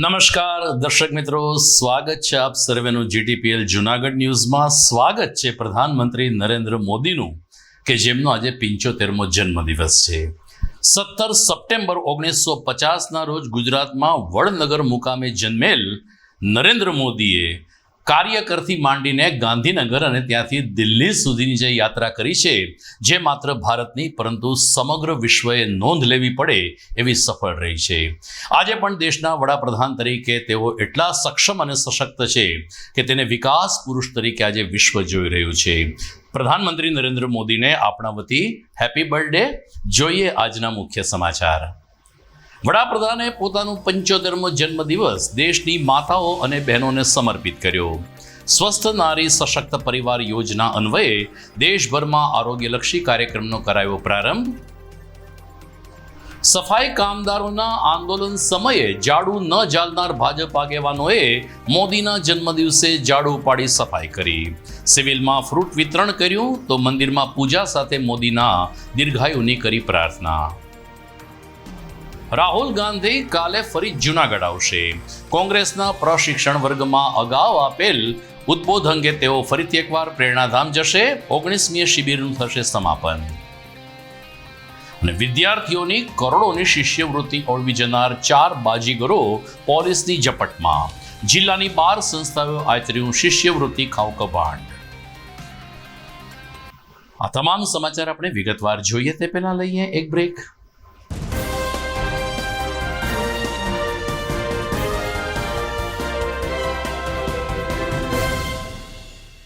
નમસ્કાર, દર્શક મિત્રો, સ્વાગત છે આપ સર્વેનું જીટીપીએલ જુનાગઢ ન્યૂઝમાં. સ્વાગત છે પ્રધાનમંત્રી નરેન્દ્ર મોદીનું, કે જેમનો આજે પિંચોતેરમો જન્મદિવસ છે. સત્તર સપ્ટેમ્બર ઓગણીસો પચાસના રોજ ગુજરાતમાં વડનગર મુકામે જન્મેલ નરેન્દ્ર મોદીએ કાર્યકરથી માંડીને ગાંધીનગર અને ત્યાંથી દિલ્હી સુધીની જે યાત્રા કરી છે, જે માત્ર ભારતની પરંતુ સમગ્ર વિશ્વએ નોંધ લેવી પડે એવી સફળ રહી છે. આજે પણ દેશના વડાપ્રધાન તરીકે તેઓ એટલા સક્ષમ અને સશક્ત છે કે તેને વિકાસ પુરુષ તરીકે આજે વિશ્વ જોઈ રહ્યું છે. પ્રધાનમંત્રી નરેન્દ્ર મોદીને આપણા વતી હેપી બર્થડે. જોઈએ આજના મુખ્ય સમાચાર. વડાપ્રધાને પોતાનું પંચોતેરમો જન્મદિવસ દેશની માતાઓ અને બહેનોને સમર્પિત કર્યો. સ્વસ્થ નારી સશક્ત પરિવાર યોજના અન્વયે દેશભરમાં આરોગ્યલક્ષી કાર્યક્રમનો કરાયો પ્રારંભ. સફાઈ કામદારોના આંદોલન સમયે જાડુ ન જાલનાર ભાજપ આગેવાનોએ મોદીના જન્મદિવસે જાડુ પાડી સફાઈ કરી. સિવિલમાં ફ્રૂટ વિતરણ કર્યું તો મંદિરમાં પૂજા સાથે મોદીના દીર્ઘાયુની કરી પ્રાર્થના. રાહુલ ગાંધી કાલે ફરી જૂનાગઢ આવશે. કોંગ્રેસના પ્રશિક્ષણ વર્ગમાં અગાઉ આપેલ ઉદ્બોધ અંગે તેઓ ફરીથી એકવાર પ્રેરણાધામ જશે. ઓગણીસમીએ શિબિરનું થશે સમાપન. અને વિદ્યાર્થીઓની કરોડોની શિષ્યવૃત્તિ ઓળવી જનાર ચાર બાજીગરો પોલીસની ઝપટમાં. જિલ્લાની બાર સંસ્થાઓ આચર્યું શિષ્યવૃત્તિ ખાવ કબાંડ આ તમામ સમાચાર આપણે વિગતવાર જોઈએ તે પહેલા લઈએ એક બ્રેક.